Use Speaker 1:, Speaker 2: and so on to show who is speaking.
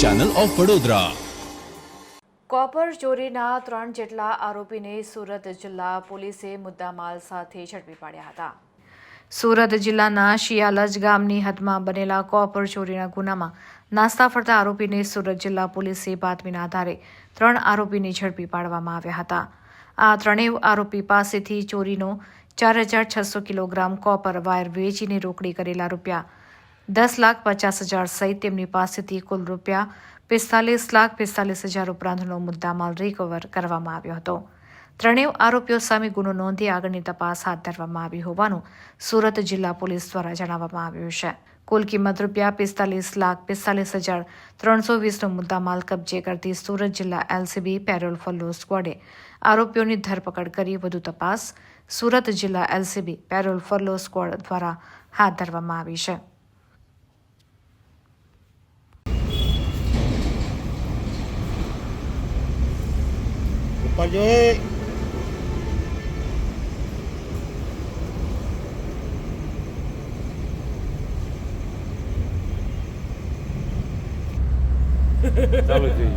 Speaker 1: Channel of Vadodara
Speaker 2: copper ચોરીના ત્રણ જેટલા આરોપીને સુરત જિલ્લા પોલીસે મુદ્દામાલ સાથે ઝડપી પાડ્યા હતા. સુરત જિલ્લાના શિયાલજ ગામની હદમાં બનેલા કોપર ચોરીના ગુનામાં નાસ્તા ફરતા આરોપીને સુરત જિલ્લા પોલીસે બાતમીના આધારે ત્રણ આરોપીને ઝડપી પાડવામાં આવ્યા હતા. આ ત્રણેય આરોપી પાસેથી ચોરીનો ચાર હજાર છસો કિલોગ્રામ કોપર વાયર વેચીને રોકડી કરેલા રૂપિયા દસ લાખ પચાસ હજાર સહિત તેમની પાસેથી કુલ રૂપિયા પિસ્તાલીસ લાખ પિસ્તાલીસ હજાર ઉપરાંતનો મુદ્દામાલ રિકવર કરવામાં આવ્યો હતો. ત્રણેય આરોપીઓ સામે ગુનો નોંધી આગળની તપાસ હાથ ધરવામાં આવી હોવાનું સુરત જિલ્લા પોલીસ દ્વારા જણાવવામાં આવ્યું છે. કુલ કિંમત રૂપિયા પિસ્તાલીસ લાખ પિસ્તાલીસ હજાર ત્રણસો વીસનો મુદ્દામાલ કબજે કરતી સુરત જિલ્લા એલસીબી પેરોલ ફોલો સ્ક્વોડે આરોપીઓની ધરપકડ કરી વધુ તપાસ સુરત જિલ્લા એલસીબી પેરોલ ફોલો સ્ક્વોડ દ્વારા હાથ ધરવામાં આવી છે.
Speaker 3: ઉપર જોઈએ
Speaker 4: ચાલો જોઈએ